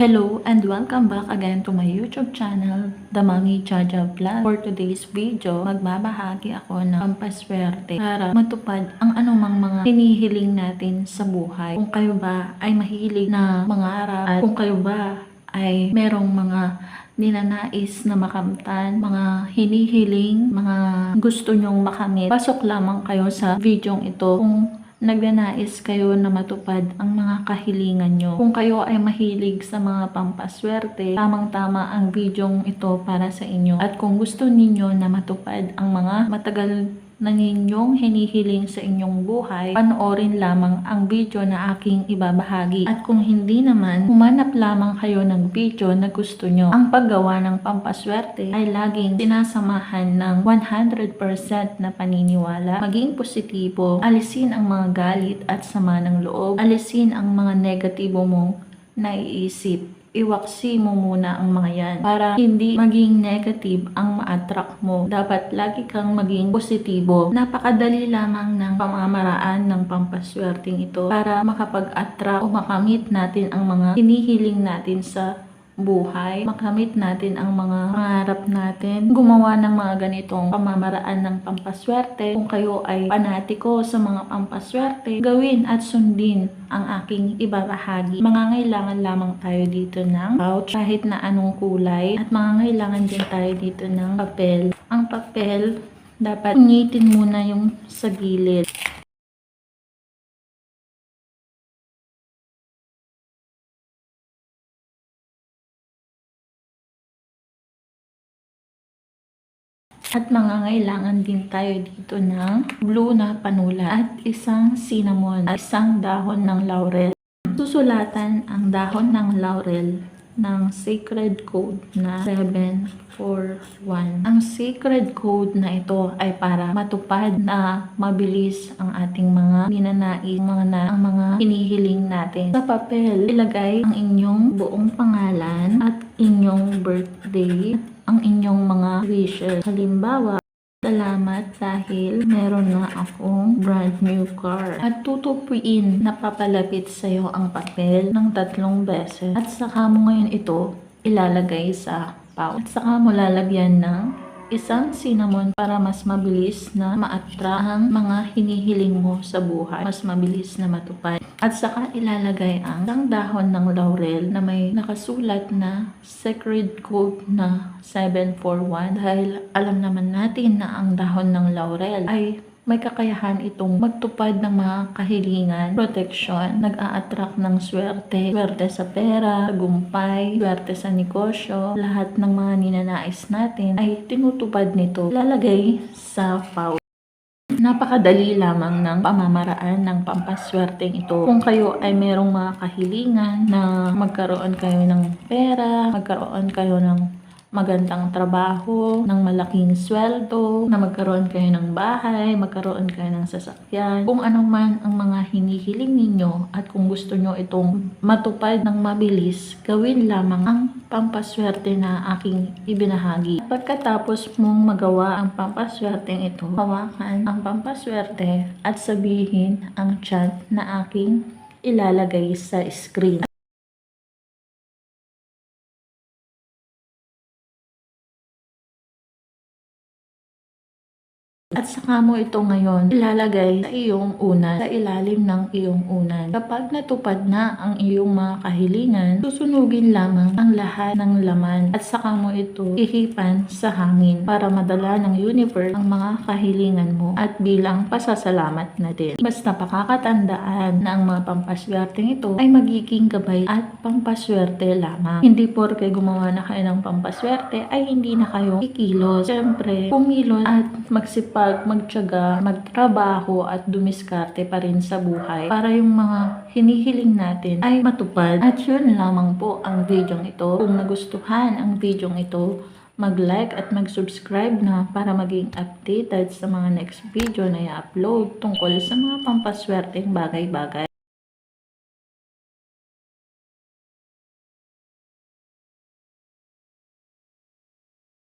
Hello and welcome back again to my YouTube channel, The Mami Jaja Vlog. For today's video, magbabahagi ako ng pampaswerte para matupad ang anumang mga hinihiling natin sa buhay. Kung kayo ba ay mahilig na mangarap at kung kayo ba ay merong mga ninanais na makamtan, mga hinihiling, mga gusto nyong makamit, pasok lamang kayo sa videong ito kung nagnanais kayo na matupad ang mga kahilingan nyo. Kung kayo ay mahilig sa mga pampaswerte, tamang-tama ang videong ito para sa inyo. At kung gusto ninyo na matupad ang mga matagal na ninyong hinihiling sa inyong buhay, panoorin lamang ang video na aking ibabahagi. At kung hindi naman, humanap lamang kayo ng video na gusto nyo. Ang paggawa ng pampaswerte ay laging sinasamahan ng 100% na paniniwala, maging positibo, alisin ang mga galit at sama ng loob, alisin ang mga negatibo mong naiisip iwaksi mo muna ang mga yan para hindi maging negative ang ma-attract mo. Dapat lagi kang maging positibo. Napakadali lamang ng pamamaraan ng pampaswerteng ito para makapag-attract o makamit natin ang mga hinihiling natin sa buhay, makamit natin ang mga pangarap natin, gumawa ng mga ganitong pamamaraan ng pampaswerte. Kung kayo ay panatiko sa mga pampaswerte, gawin at sundin ang aking ibabahagi. Mangangailangan lamang tayo dito ng pouch kahit na anong kulay at mangangailangan din tayo dito ng papel. Ang papel, dapat ngitin muna yung sa gilid. At mangangailangan din tayo dito ng blue na panula at isang cinnamon at isang dahon ng laurel. Susulatan ang dahon ng laurel ng sacred code na 741. Ang sacred code na ito ay para matupad na mabilis ang ating mga ninanais, mga na, ang mga hinihiling natin. Sa papel, ilagay ang inyong buong pangalan at inyong birthday ang inyong mga wishes. Halimbawa, Salamat dahil meron na akong brand new car. At tutupuin na papalapit sa'yo ang papel ng tatlong beses. At saka mo ngayon ito ilalagay sa pouch. At saka mo lalagyan ng isang cinnamon para mas mabilis na ma-attract ang mga hinihiling mo sa buhay. Mas mabilis na matupad. At saka ilalagay ang isang dahon ng laurel na may nakasulat na sacred code na 741 dahil alam naman natin na ang dahon ng laurel ay may kakayahan itong magtupad ng mga kahilingan, protection, nag-a-attract ng swerte, swerte sa pera, tagumpay, swerte sa negosyo, lahat ng mga ninanais natin ay tinutupad nito. Lalagay sa pouch. Napakadali lamang ng pamamaraan ng pampaswerteng ito. Kung kayo ay merong mga kahilingan na magkaroon kayo ng pera, magkaroon kayo ng magandang trabaho, ng malaking sweldo, na magkaroon kayo ng bahay, magkaroon kayo ng sasakyan. Kung ano man ang mga hinihiling ninyo at kung gusto nyo itong matupad ng mabilis, gawin lamang ang pampaswerte na aking ibinahagi. Pagkatapos mong magawa ang pampaswerteng ito, hawakan ang pampaswerte at sabihin ang chat na aking ilalagay sa screen. At saka mo ito ngayon ilalagay sa iyong unan, sa ilalim ng iyong unan. Kapag natupad na ang iyong mga kahilingan, susunugin lamang ang lahat ng laman at saka mo ito ihipan sa hangin para madala ng universe ang mga kahilingan mo at bilang pasasalamat na din. Basta pakakatandaan na ang mga pampaswerteng ito ay magiging gabay at pampaswerte lamang. Hindi porke gumawa na kayo ng pampaswerte ay hindi na kayo kikilos. Siyempre, pumilos at magsipag pag magtyaga, magtrabaho at dumiskarte pa rin sa buhay para yung mga hinihiling natin ay matupad. At yun lamang po ang video ito. Kung nagustuhan ang video ito, mag-like at mag-subscribe na para maging updated sa mga next video na i-upload tungkol sa mga pampaswerteng bagay-bagay.